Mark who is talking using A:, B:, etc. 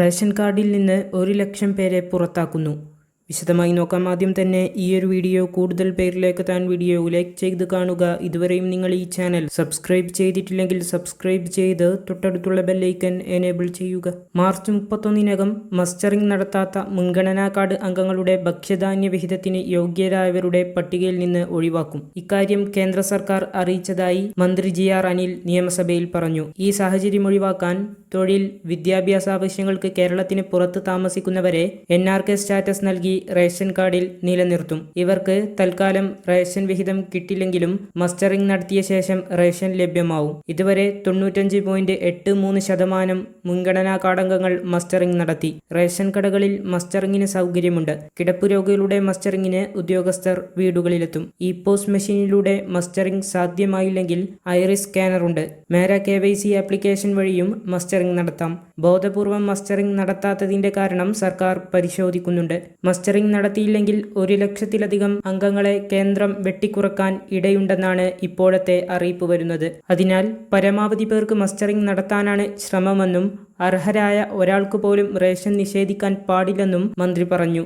A: Ration കാർഡിൽ നിന്ന് ഒരു ലക്ഷം പേരെ പുറത്താക്കുന്നു വിശദമായി നോക്കാം. ആദ്യം തന്നെ ഈ ഒരു വീഡിയോ കൂടുതൽ പേരിലേക്ക് താൻ വീഡിയോ ലൈക്ക് ചെയ്ത് കാണുക. ഇതുവരെയും നിങ്ങൾ ഈ ചാനൽ സബ്സ്ക്രൈബ് ചെയ്തിട്ടില്ലെങ്കിൽ സബ്സ്ക്രൈബ് ചെയ്ത് തൊട്ടടുത്തുള്ള ബെല്ലൈക്കൻ എനേബിൾ ചെയ്യുക. മാർച്ച് മുപ്പത്തൊന്നിനകം മസ്റ്ററിംഗ് നടത്താത്ത മുൻഗണനാ കാർഡ് അംഗങ്ങളുടെ ഭക്ഷ്യധാന്യ വിഹിതത്തിന് യോഗ്യരായവരുടെ പട്ടികയിൽ നിന്ന് ഒഴിവാക്കും. ഇക്കാര്യം കേന്ദ്ര സർക്കാർ അറിയിച്ചതായി മന്ത്രി ജി ആർ അനിൽ നിയമസഭയിൽ പറഞ്ഞു. ഈ സാഹചര്യം ഒഴിവാക്കാൻ തൊഴിൽ വിദ്യാഭ്യാസ ആവശ്യങ്ങൾക്ക് കേരളത്തിന് പുറത്ത് താമസിക്കുന്നവരെ എൻ ആർ കെ സ്റ്റാറ്റസ് നൽകി റേഷൻ കാർഡിൽ നിലനിർത്തും. ഇവർക്ക് തൽക്കാലം റേഷൻ വിഹിതം കിട്ടില്ലെങ്കിലും മസ്റ്ററിംഗ് നടത്തിയ ശേഷം റേഷൻ ലഭ്യമാവും. ഇതുവരെ തൊണ്ണൂറ്റഞ്ച് ശതമാനം മുൻഗണനാ കാടംഗങ്ങൾ മസ്റ്ററിംഗ് നടത്തി. റേഷൻ കടകളിൽ മസ്റ്ററിംഗിന് സൗകര്യമുണ്ട്. കിടപ്പ് രോഗികളുടെ മസ്റ്ററിംഗിന് ഉദ്യോഗസ്ഥർ വീടുകളിലെത്തും. ഇ പോസ്റ്റ് മെഷീനിലൂടെ മസ്റ്ററിംഗ് സാധ്യമായില്ലെങ്കിൽ ഐറിസ് സ്കാനർ ഉണ്ട്. Mera K Y C application വഴിയും മസ്റ്ററിംഗ് നടത്താം. ബോധപൂർവം മസ്റ്ററിംഗ് നടത്താത്തതിന്റെ കാരണം സർക്കാർ പരിശോധിക്കുന്നുണ്ട്. മസ്റ്ററിംഗ് നടത്തിയില്ലെങ്കിൽ ഒരു ലക്ഷത്തിലധികം അംഗങ്ങളെ കേന്ദ്രം വെട്ടിക്കുറക്കാൻ ഇടയുണ്ടെന്നാണ് ഇപ്പോഴത്തെ അറിയിപ്പ് വരുന്നത്. അതിനാൽ പരമാവധി പേർക്ക് മസ്റ്ററിംഗ് നടത്താനാണ് ശ്രമമെന്നും അർഹരായ ഒരാൾക്ക് പോലും റേഷൻ നിഷേധിക്കാൻ പാടില്ലെന്നും മന്ത്രി പറഞ്ഞു